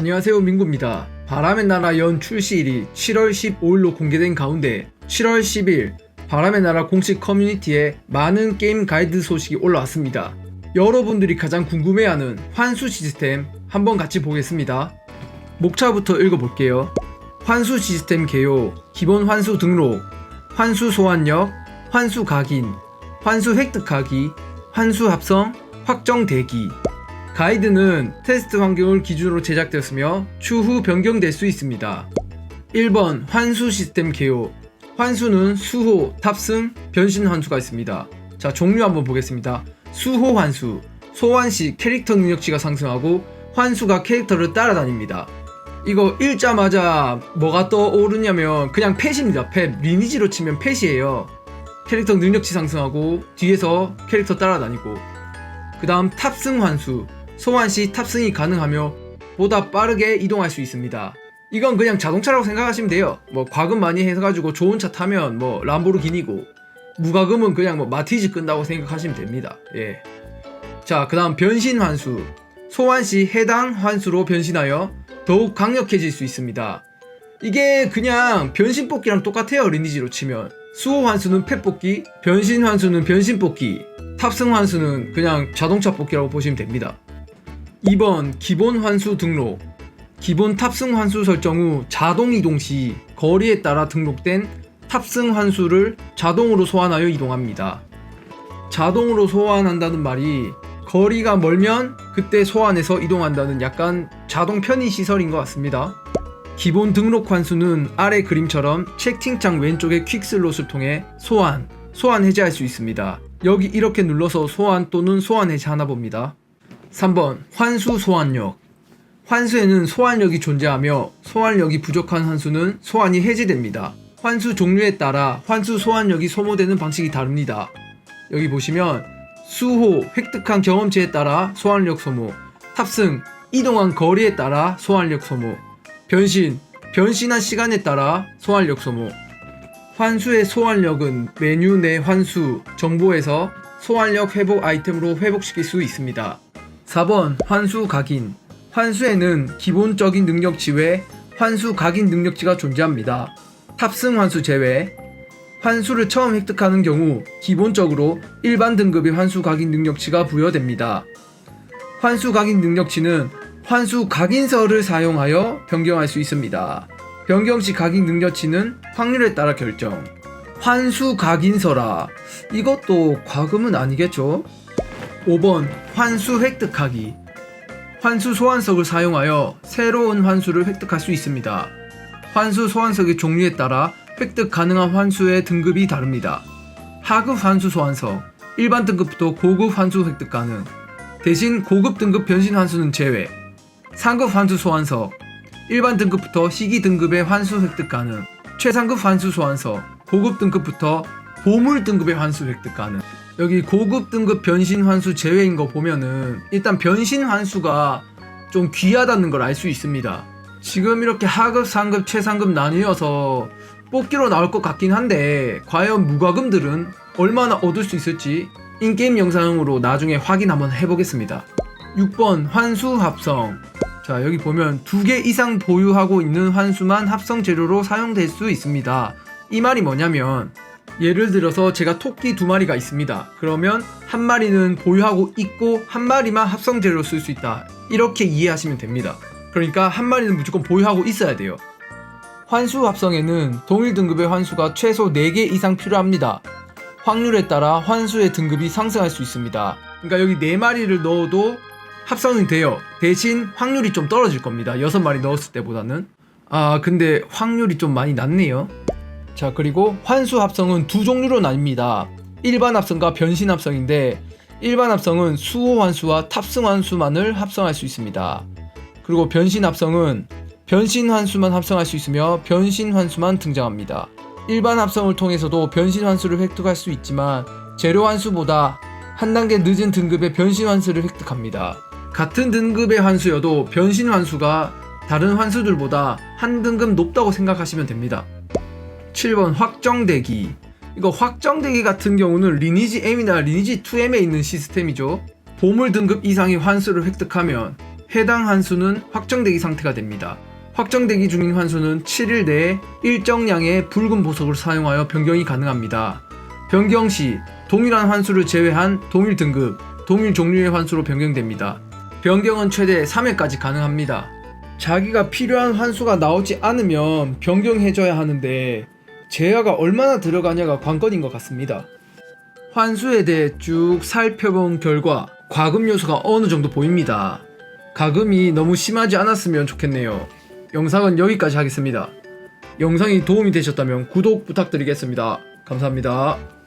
안녕하세요 민구입니다. 바람의 나라 연 출시일이 7월 15일로 공개된 가운데 7월 10일 바람의 나라 공식 커뮤니티에 많은 게임 가이드 소식이 올라왔습니다. 여러분들이 가장 궁금해하는 환수 시스템 한번 같이 보겠습니다. 목차부터 읽어볼게요. 환수 시스템 개요, 기본 환수 등록, 환수 소환력, 환수 각인, 환수 획득하기, 환수 합성, 확정 대기. 가이드는 테스트 환경을 기준으로 제작되었으며 추후 변경될 수 있습니다. 1번 환수 시스템 개요. 환수는 수호, 탑승, 변신 환수가 있습니다. 자, 종류 한번 보겠습니다. 수호 환수. 소환 시 캐릭터 능력치가 상승하고 환수가 캐릭터를 따라다닙니다. 이거 읽자마자 뭐가 떠오르냐면 그냥 펫입니다. 펫. 리니지로 치면 펫이에요. 캐릭터 능력치 상승하고 뒤에서 캐릭터 따라다니고 그 다음 탑승 환수 소환 시 탑승이 가능하며 보다 빠르게 이동할 수 있습니다. 이건 그냥 자동차라고 생각하시면 돼요. 뭐 과금 많이 해가지고 좋은 차 타면 뭐 람보르기니고 무과금은 그냥 뭐 마티즈 끈다고 생각하시면 됩니다. 예. 자 그 다음 변신 환수. 소환 시 해당 환수로 변신하여 더욱 강력해질 수 있습니다. 이게 그냥 변신 뽑기랑 똑같아요 리니지로 치면. 수호 환수는 펫 뽑기, 변신 환수는 변신 뽑기, 탑승 환수는 그냥 자동차 뽑기라고 보시면 됩니다. 2번 기본 환수 등록 기본 탑승 환수 설정 후 자동 이동 시 거리에 따라 등록된 탑승 환수를 자동으로 소환하여 이동합니다. 자동으로 소환한다는 말이 거리가 멀면 그때 소환해서 이동한다는 약간 자동 편의 시설인 것 같습니다. 기본 등록 환수는 아래 그림처럼 채팅창 왼쪽의 퀵슬롯을 통해 소환, 소환 해제할 수 있습니다. 여기 이렇게 눌러서 소환 또는 소환 해제하나 봅니다. 3번 환수 소환력 환수에는 소환력이 존재하며 소환력이 부족한 환수는 소환이 해제됩니다. 환수 종류에 따라 환수 소환력이 소모되는 방식이 다릅니다. 여기 보시면 수호, 획득한 경험치에 따라 소환력 소모, 탑승, 이동한 거리에 따라 소환력 소모, 변신, 변신한 시간에 따라 소환력 소모. 환수의 소환력은 메뉴 내 환수, 정보에서 소환력 회복 아이템으로 회복시킬 수 있습니다. 4번 환수 각인. 환수에는 기본적인 능력치 외 환수 각인 능력치가 존재합니다. 탑승 환수 제외. 환수를 처음 획득하는 경우 기본적으로 일반 등급의 환수 각인 능력치가 부여됩니다. 환수 각인 능력치는 환수 각인서를 사용하여 변경할 수 있습니다. 변경 시 각인 능력치는 확률에 따라 결정. 환수 각인서라. 이것도 과금은 아니겠죠? 5번 환수 획득하기. 환수 소환석을 사용하여 새로운 환수를 획득할 수 있습니다. 환수 소환석의 종류에 따라 획득 가능한 환수의 등급이 다릅니다. 하급 환수 소환석, 일반 등급부터 고급 환수 획득 가능. 대신 고급 등급 변신 환수는 제외. 상급 환수 소환석 일반 등급부터 희귀 등급의 환수 획득 가능 최상급 환수 소환석 고급 등급부터 보물 등급의 환수 획득 가능. 여기 고급 등급 변신 환수 제외인 거 보면은 일단 변신 환수가 좀 귀하다는 걸 알 수 있습니다. 지금 이렇게 하급 상급 최상급 나뉘어서 뽑기로 나올 것 같긴 한데 과연 무과금들은 얼마나 얻을 수 있을지 인게임 영상으로 나중에 확인 한번 해보겠습니다. 6번 환수 합성. 자 여기 보면 두 개 이상 보유하고 있는 환수만 합성 재료로 사용될 수 있습니다. 이 말이 뭐냐면 예를 들어서 제가 토끼 두 마리가 있습니다. 그러면 한 마리는 보유하고 있고 한 마리만 합성 재료로 쓸 수 있다. 이렇게 이해하시면 됩니다. 그러니까 한 마리는 무조건 보유하고 있어야 돼요. 환수 합성에는 동일 등급의 환수가 최소 4개 이상 필요합니다. 확률에 따라 환수의 등급이 상승할 수 있습니다. 그러니까 여기 4마리를 넣어도 합성이 돼요. 대신 확률이 좀 떨어질 겁니다. 6마리 넣었을 때보다는. 아, 근데 확률이 좀 많이 낮네요. 자, 그리고 환수 합성은 두 종류로 나뉩니다. 일반 합성과 변신 합성인데, 일반 합성은 수호 환수와 탑승 환수만을 합성할 수 있습니다. 그리고 변신 합성은 변신 환수만 합성할 수 있으며 변신 환수만 등장합니다. 일반 합성을 통해서도 변신 환수를 획득할 수 있지만 재료 환수보다 한 단계 늦은 등급의 변신 환수를 획득합니다. 같은 등급의 환수여도 변신 환수가 다른 환수들보다 한 등급 높다고 생각하시면 됩니다. 7번 확정대기. 이거 확정대기 같은 경우는 리니지 M이나 리니지 2M에 있는 시스템이죠. 보물 등급 이상의 환수를 획득하면 해당 환수는 확정되기 상태가 됩니다. 확정되기 중인 환수는 7일 내에 일정량의 붉은 보석을 사용하여 변경이 가능합니다. 변경 시 동일한 환수를 제외한 동일 등급, 동일 종류의 환수로 변경됩니다. 변경은 최대 3회까지 가능합니다. 자기가 필요한 환수가 나오지 않으면 변경해줘야 하는데 제어가 얼마나 들어가냐가 관건인 것 같습니다. 환수에 대해 쭉 살펴본 결과 과금 요소가 어느 정도 보입니다. 가금이 너무 심하지 않았으면 좋겠네요. 영상은 여기까지 하겠습니다. 영상이 도움이 되셨다면 구독 부탁드리겠습니다. 감사합니다.